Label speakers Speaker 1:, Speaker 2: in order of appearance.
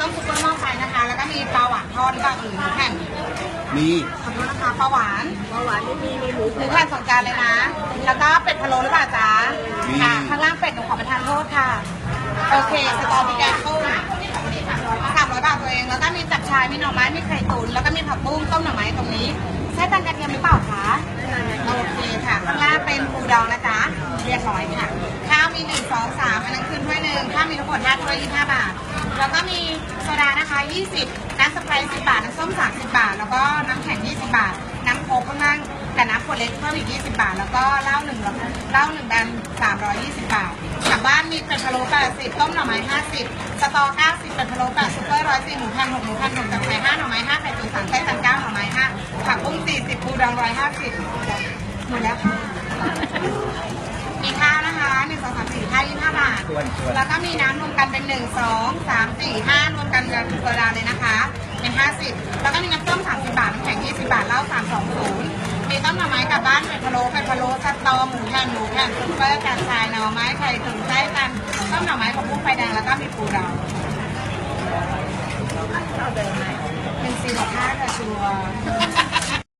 Speaker 1: ต้มซุปเปอร์หม้อไฟนะคะ แล้วก็มีปลาหวานทอดหรือเปล่าเออหมูแผ่น
Speaker 2: มี
Speaker 1: ขอบคุณนะคะปลาหวาน
Speaker 3: เบาหวานไม่มีมีหมู
Speaker 1: หมูแผ่นสองจานเลยนะ แล้วก็เป็ดพะโล้หรือเปล่าจ๊ะค่ะข้างล่างเป็ดหนูขอประทานโทษค่ะ โอเค สตอมีแกงต้มสามร้อยบาทตัวเอง แล้วก็มีจับชายมีหน่อไม้ มีไข่ตุ๋นแล้วก็มีผักบุ้งต้มหน่อไม้ตรงนี้ ใช้ตังกระเทียมหรือเปล่าคะ โอเคค่ะ ข้างล่างเป็นปูดองนะจ๊ะ เรียบร้อยค่ะ ข้าวมีหนึ่งสองสามอันนั้นขึ้นถ้วยหนึ่งข้าวมีทั้งหมดห้าถ้วยยี่ห้าบาท แล้วก็มีโซดานะคะยี่สิบน้ำสไปร์สิบบาท น้ำส้มสามสิบบาท แล้วก็น้ำแข็งยี่สิบบาท น้ำโค้กข้างล่างกับน้ำขวดเล็กเพิ่มอีกยี่สิบบาท แล้วก็เหล้าหนึ่งเหล้าหนึ่งแบนสามร้อยยี่สิบบาทกลับบ้านมีเป็ดพะโล้แปดสิบต้มหน่อไม้ห้าสิบสตอเก้าสิบเป็ดพะโล้แปดซุปเปอร์ร้อยสี่หมูพันหกหมูพันหกจับไข่ห้าหน่อไม้ห้าไข่ตุ๋นสามไส้ตันเก้าหน่อไม้ห้าผักบุ้งสี่สิบปูดองร้อยห้าสิบหมดแล้วค่ะ ห้าบาทแล้วก็มีน้ำรวมกันเป็นหนึ่งสองสามสี่ห้ารวมกันกับโซดาเลยนะคะ เป็นห้าสิบแล้วก็มีน้ำส้มสามสิบบาทน้ำแข็งยี่สิบบาทเหล้าสามสองศูนย์มีต้มหน่อไม้กลับบ้านเป็ดพะโล้เป็ดพะโล้สตอหมูแผ่นหมูแผ่นซุปเปอร์กระชายหน่อไม้ไข่ตุ๋นไส้ตันต้มหน่อไม้ของพุ้งไฟแดงแล้วก็มีปูดอง
Speaker 3: เอาเดิมไหม
Speaker 1: เป็นสี่หกห้าค่ะชัวร์